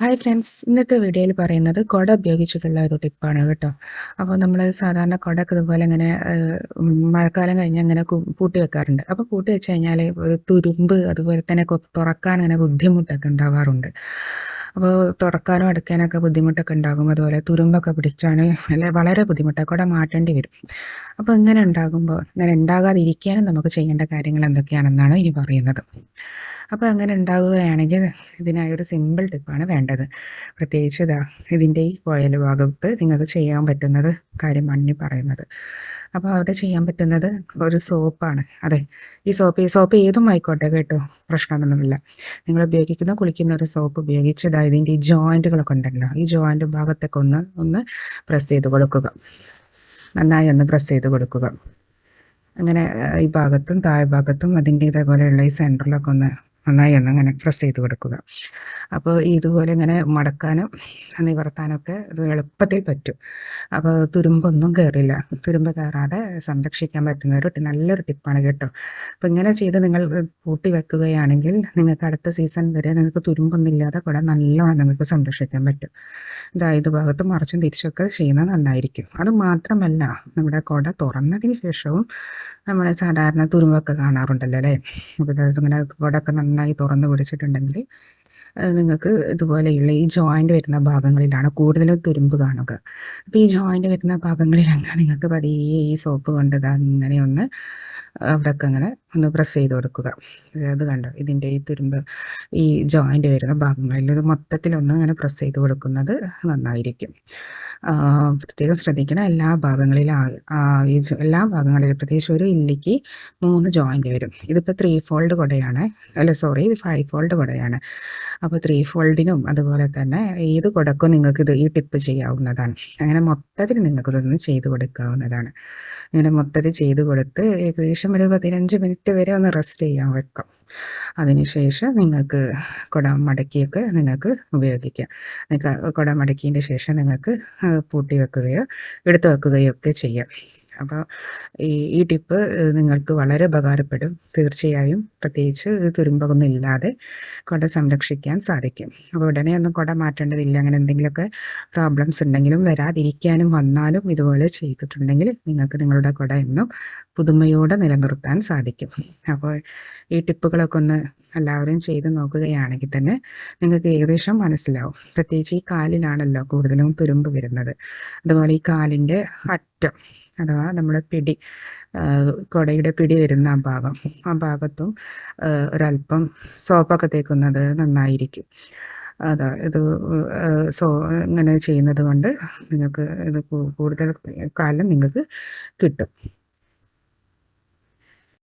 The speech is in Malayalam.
ഹായ് ഫ്രണ്ട്സ് ഇന്നത്തെ വീഡിയോയിൽ പറയുന്നത് കുട ഉപയോഗിച്ചിട്ടുള്ള ഒരു ടിപ്പാണ് കേട്ടോ. അപ്പോൾ നമ്മൾ സാധാരണ കുടക്ക് ഇതുപോലെ ഇങ്ങനെ മഴക്കാലം കഴിഞ്ഞ് അങ്ങനെ പൂട്ടി വെക്കാറുണ്ട്. അപ്പോൾ പൂട്ടി വെച്ച് കഴിഞ്ഞാൽ ഒരു തുരുമ്പ് അതുപോലെ തന്നെ തുറക്കാൻ അങ്ങനെ ബുദ്ധിമുട്ടൊക്കെ ഉണ്ടാവാറുണ്ട്. അപ്പോൾ തുറക്കാനും അടയ്ക്കാനൊക്കെ ബുദ്ധിമുട്ടൊക്കെ ഉണ്ടാകും. അതുപോലെ തുരുമ്പൊക്കെ പിടിച്ചാണ് അല്ലെ വളരെ ബുദ്ധിമുട്ടാണ് കുട മാറ്റേണ്ടി വരും. അപ്പോൾ ഇങ്ങനെ ഉണ്ടാകുമ്പോൾ ഇങ്ങനെ ഉണ്ടാകാതിരിക്കാനും നമുക്ക് ചെയ്യേണ്ട കാര്യങ്ങൾ എന്തൊക്കെയാണെന്നാണ് ഇനി പറയുന്നത്. അപ്പോൾ അങ്ങനെ ഉണ്ടാവുകയാണെങ്കിൽ ഇതിനായി ഒരു സിമ്പിൾ ടിപ്പാണ് വേണ്ടത്. പ്രത്യേകിച്ച് ഇതാ ഇതിന്റെ ഈ കോയൽ ഭാഗത്ത് നിങ്ങൾക്ക് ചെയ്യാൻ പറ്റുന്നത് കാര്യം മണ്ണി പറയുന്നത്. അപ്പോൾ അവിടെ ചെയ്യാൻ പറ്റുന്നത് ഒരു സോപ്പാണ് അതെ ഈ സോപ്പ് ഈ സോപ്പ് ഏതും ആയിക്കോട്ടെ കേട്ടോ പ്രശ്നമൊന്നുമില്ല. നിങ്ങൾ ഉപയോഗിക്കുന്ന കുളിക്കുന്ന ഒരു സോപ്പ് ഉപയോഗിച്ച് ഇതാ ഇതിന്റെ ഈ ജോയിന്റുകളൊക്കെ ഉണ്ടല്ലോ ഈ ജോയിന്റ് ഭാഗത്തൊക്കെ ഒന്ന് ഒന്ന് പ്രസ് ചെയ്ത് കൊടുക്കുക. നന്നായി ഒന്ന് പ്രസ് ചെയ്ത് കൊടുക്കുക. അങ്ങനെ ഈ ഭാഗത്തും താഴെ ഭാഗത്തും അതിന്റെ ഇതേപോലെയുള്ള ഈ സെന്ററിലൊക്കെ ഒന്ന് നന്നായി ഒന്ന് അങ്ങനെ പ്രസ് ചെയ്ത് കൊടുക്കുക. അപ്പോൾ ഇതുപോലെ ഇങ്ങനെ മടക്കാനും നിവർത്താനൊക്കെ ഇത് എളുപ്പത്തിൽ പറ്റും. അപ്പോൾ തുരുമ്പൊന്നും കയറില്ല തുരുമ്പ് കയറാതെ സംരക്ഷിക്കാൻ പറ്റുന്ന ഒരു നല്ലൊരു ടിപ്പാണ് കേട്ടോ. അപ്പോൾ ഇങ്ങനെ ചെയ്ത് നിങ്ങൾ പൂട്ടി വെക്കുകയാണെങ്കിൽ നിങ്ങൾക്ക് അടുത്ത സീസൺ വരെ നിങ്ങൾക്ക് തുരുമ്പൊന്നുമില്ലാതെ കൂടെ നല്ലോണം നിങ്ങൾക്ക് സംരക്ഷിക്കാൻ പറ്റും. ഇതായത് ഭാഗത്ത് മറിച്ചും തിരിച്ചൊക്കെ ചെയ്യുന്നത് നന്നായിരിക്കും. അത് മാത്രമല്ല നമ്മുടെ കുട തുറന്നതിന് ശേഷവും നമ്മൾ സാധാരണ തുരുമ്പൊക്കെ കാണാറുണ്ടല്ലോ അല്ലേ? അപ്പോൾ ഇങ്ങനെ കുടൊക്കെ നന്നായി തുറന്ന് പിടിച്ചിട്ടുണ്ടെങ്കിൽ നിങ്ങൾക്ക് ഇതുപോലെയുള്ള ഈ ജോയിന്റ് വരുന്ന ഭാഗങ്ങളിലാണ് കൂടുതലും തുരുമ്പ് കാണുക. അപ്പോൾ ഈ ജോയിന്റ് വരുന്ന ഭാഗങ്ങളിലൊക്കെ നിങ്ങൾക്ക് പതിയെ ഈ സോപ്പ് കൊണ്ട് അങ്ങനെ ഒന്ന് അവിടെയൊക്കെ അങ്ങനെ ഒന്ന് പ്രസ് ചെയ്ത് കൊടുക്കുക. അത് കണ്ടോ? ഇതിന്റെ ഈ തുരുമ്പ് ഈ ജോയിന്റ് വരുന്ന ഭാഗങ്ങളിൽ ഇത് മൊത്തത്തിലൊന്ന് അങ്ങനെ പ്രസ് ചെയ്ത് കൊടുക്കുന്നത് നന്നായിരിക്കും. പ്രത്യേകം ശ്രദ്ധിക്കണം. എല്ലാ ഭാഗങ്ങളിലും എല്ലാ ഭാഗങ്ങളിലും പ്രത്യേകിച്ച് ഒരു ഇല്ലിക്ക് മൂന്ന് ജോയിന്റ് വരും. ഇതിപ്പോൾ ത്രീ ഫോൾഡ് കുടയാണ്. അല്ല സോറി ഇത് ഫൈവ് ഫോൾഡ് കുടയാണ്. അപ്പോൾ ത്രീ ഫോൾഡിനും അതുപോലെ തന്നെ ഏത് കുടക്കും നിങ്ങൾക്ക് ഇത് ഈ ടിപ്പ് ചെയ്യാവുന്നതാണ്. അങ്ങനെ മൊത്തത്തിൽ നിങ്ങൾക്ക് ഇതൊന്ന് ചെയ്ത് കൊടുക്കാവുന്നതാണ്. ഇങ്ങനെ മൊത്തത്തിൽ ചെയ്ത് കൊടുത്ത് ഏകദേശം ഒരു പതിനഞ്ച് മിനിറ്റ് വരെ ഒന്ന് റെസ്റ്റ് ചെയ്യാൻ വെക്കാം. അതിനുശേഷം നിങ്ങൾക്ക് കുട മടക്കിയൊക്കെ നിങ്ങൾക്ക് ഉപയോഗിക്കാം. നിങ്ങൾക്ക് കുട മടക്കിയതിന്റെ ശേഷം നിങ്ങൾക്ക് പൂട്ടി വെക്കുകയോ എടുത്തു വെക്കുകയോ ഒക്കെ ചെയ്യാം. അപ്പോൾ ഈ ഈ ടിപ്പ് നിങ്ങൾക്ക് വളരെ ഉപകാരപ്പെടും. തീർച്ചയായും പ്രത്യേകിച്ച് തുരുമ്പൊന്നും ഇല്ലാതെ കുട സംരക്ഷിക്കാൻ സാധിക്കും. അപ്പോൾ ഉടനെ ഒന്നും കുട മാറ്റേണ്ടതില്ല. അങ്ങനെ എന്തെങ്കിലുമൊക്കെ പ്രോബ്ലംസ് ഉണ്ടെങ്കിലും വരാതിരിക്കാനും വന്നാലും ഇതുപോലെ ചെയ്തിട്ടുണ്ടെങ്കിൽ നിങ്ങൾക്ക് നിങ്ങളുടെ കുട എന്നും പുതുമയോടെ നിലനിർത്താൻ സാധിക്കും. അപ്പോൾ ഈ ടിപ്പുകളൊക്കെ ഒന്ന് എല്ലാവരും ചെയ്ത് നോക്കുകയാണെങ്കിൽ തന്നെ നിങ്ങൾക്ക് ഏകദേശം മനസ്സിലാവും. പ്രത്യേകിച്ച് ഈ കാലിലാണല്ലോ കൂടുതലും തുരുമ്പ് വരുന്നത്. അതുപോലെ ഈ കാലിന്റെ അറ്റം അഥവാ നമ്മുടെ പിടി കൊടയുടെ പിടി വരുന്ന ആ ഭാഗം. ആ ഭാഗത്തും ഒരല്പം സോപ്പൊക്കെ തേക്കുന്നത് നന്നായിരിക്കും. അതാ ഇത് സോ ഇങ്ങനെ ചെയ്യുന്നത് കൊണ്ട് നിങ്ങൾക്ക് ഇത് കൂടുതൽ കാലം നിങ്ങൾക്ക് കിട്ടും.